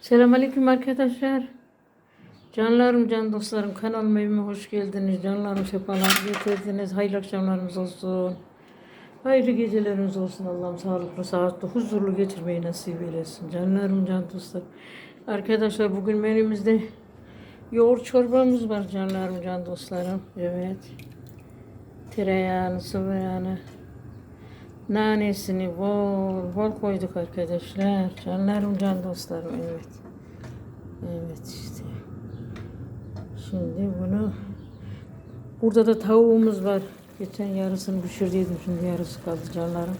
Selamünaleyküm arkadaşlar. Canlarım, can dostlarım, kanalıma evime hoş geldiniz. Canlarım, sefalar getirdiniz. Hayırlı akşamlarınız olsun. Hayırlı geceleriniz olsun. Allah'ım sağlıklı, sağlıklı, huzurlu geçirmeyi nasip eylesin. Canlarım, can dostlarım. Arkadaşlar bugün menümüzde yoğurt çorbamız var canlarım, can dostlarım. Evet. Tereyağını, sıvı yağını, nanesini bol bol koyduk arkadaşlar. Canlarım, can dostlarım. Evet. Evet işte. Şimdi bunu burada da tavuğumuz var. Geçen yarısını pişirdiydim. Şimdi yarısı kaldı canlarım.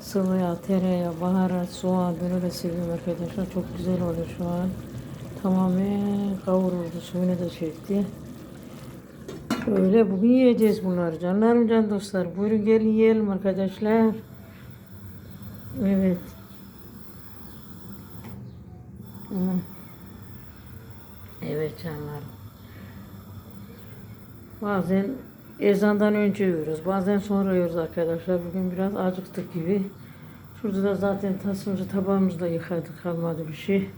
Sıvı yağ, tereyağı, baharat, soğan böyle de seviyorum arkadaşlar. Çok güzel oluyor şu an. Tamamen kavruldu. Suyunu da çekti. Öyle bugün yiyeceğiz bunları canlarım can dostlar. Buyurun gelin yiyelim arkadaşlar. Evet. Evet canlarım. Bazen ezandan önce yiyoruz. Bazen sonra yiyoruz arkadaşlar. Bugün biraz acıktık gibi. Şurada da zaten tasımızı tabağımızda yıkadık. Kalmadı bir şey.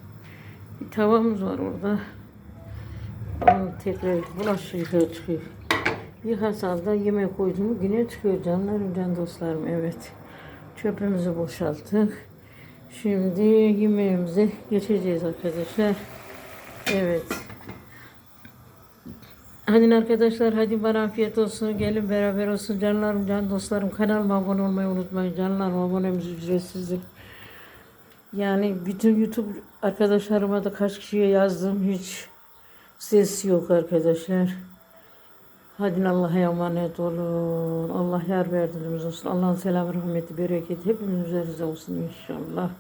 Bir tavamız var orada. Onu tekrar bulaşığı yıkaya çıkıyor. Yıkasan da yemek koydum yine çıkıyor canlarım, can dostlarım. Evet. Çöpümüzü boşalttık. Şimdi yemeğimize geçeceğiz arkadaşlar. Evet. Hadi arkadaşlar hadi bana afiyet olsun. Gelin beraber olsun canlarım, can dostlarım. Kanalıma abone olmayı unutmayın. Canlarım abonemiz ücretsizdir. Yani bütün YouTube arkadaşlarıma da kaç kişiye yazdım. Hiç ses yok arkadaşlar. Hadi Allah'a emanet olun. Allah yar verdiniz olsun. Allah'ın selamı, rahmeti, bereketi hepimiz üzerinize olsun inşallah.